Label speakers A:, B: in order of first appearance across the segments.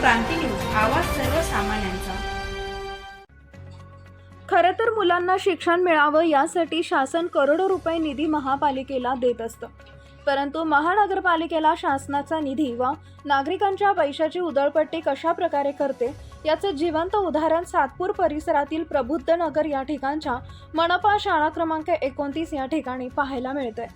A: क्रांती news आवाज सर्वसामान्यांचा.
B: खरं तर मुलांना शिक्षण मिळावं यासाठी शासन करोडो रुपये निधी महापालिकेला देत असतं. परंतु महानगरपालिकेला शासनाचा निधी व नागरिकांच्या पैशाची उधळपट्टी कशा प्रकारे करते याचं जिवंत उदाहरण सातपूर परिसरातील प्रबुद्ध नगर या ठिकाणच्या मनपा शाळा क्रमांक एकोणतीस या ठिकाणी पाहायला मिळतंय.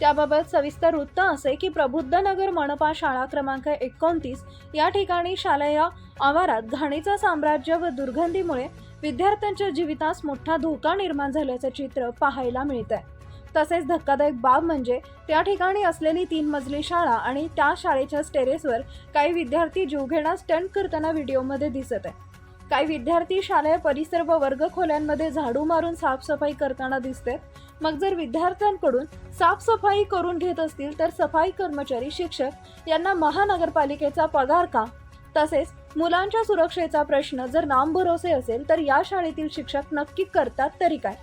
B: त्याबाबत सविस्तर वृत्त असे की प्रबुद्ध नगर मनपा शाळा क्रमांक एकोणतीस या ठिकाणी शालेय आवारात घाणीचं साम्राज्य व दुर्गंधीमुळे विद्यार्थ्यांच्या जीवितास मोठा धोका निर्माण झाल्याचं चित्र पाहायला मिळत आहे तसेच धक्कादायक बाब म्हणजे त्या ठिकाणी असलेली तीन मजली शाळा आणि त्या शाळेच्या स्टेरेसवर काही विद्यार्थी जीवघेणा स्टंट करताना व्हिडिओमध्ये दिसत आहे. काही विद्यार्थी शालेय परिसर व वर्गखोल्यांमध्ये झाडू मारून साफसफाई करताना दिसते मग जर विद्यार्थ्यांकडून साफसफाई करून घेत असतील तर सफाई कर्मचारी शिक्षक यांना महानगरपालिकेचा पगार का? तसेच मुलांच्या सुरक्षेचा प्रश्न जर नामभरोसे असेल तर या शाळेतील शिक्षक नक्की करतात तरी काय?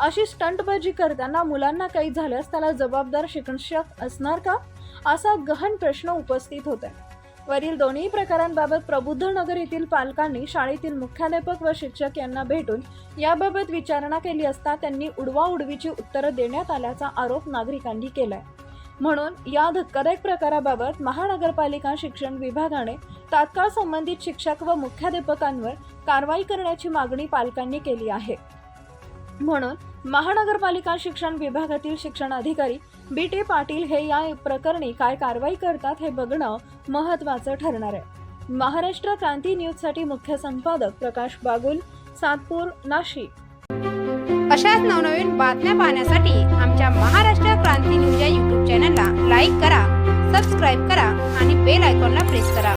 B: अशी स्टंटबाजी करताना मुलांना काही झाल्यास त्याला जबाबदार शिक्षक असणार का? असा गहन प्रश्न उपस्थित होत आहे वरील दोन्ही प्रकारांबाबत प्रबुद्ध नगर येथील पालकांनी शाळेतील मुख्याध्यापक व शिक्षक यांना भेटून याबाबत विचारणा केली असता त्यांनी उडवाउडवीची उत्तरं देण्यात आल्याचा आरोप नागरिकांनी केलाय. म्हणून या धक्कादायक प्रकाराबाबत महानगरपालिका शिक्षण विभागाने तात्काळ संबंधित शिक्षक व मुख्याध्यापकांवर कारवाई करण्याची मागणी पालकांनी केली आहे. म्हणून महानगरपालिका शिक्षण विभागातील शिक्षण अधिकारी बी टी पाटील हे या प्रकरणी काय कारवाई करतात हे बघणं महत्त्वाचं ठरणार आहे. महाराष्ट्र क्रांती न्यूजसाठी मुख्य संपादक प्रकाश बागुल सातपूर नाशिक.
C: अशाच नवनवीन बातम्या पाहण्यासाठी आमच्या महाराष्ट्र क्रांती न्यूज या यूट्यूब चॅनलला लाईक करा सबस्क्राईब करा आणि बेल आयकॉनला प्रेस करा.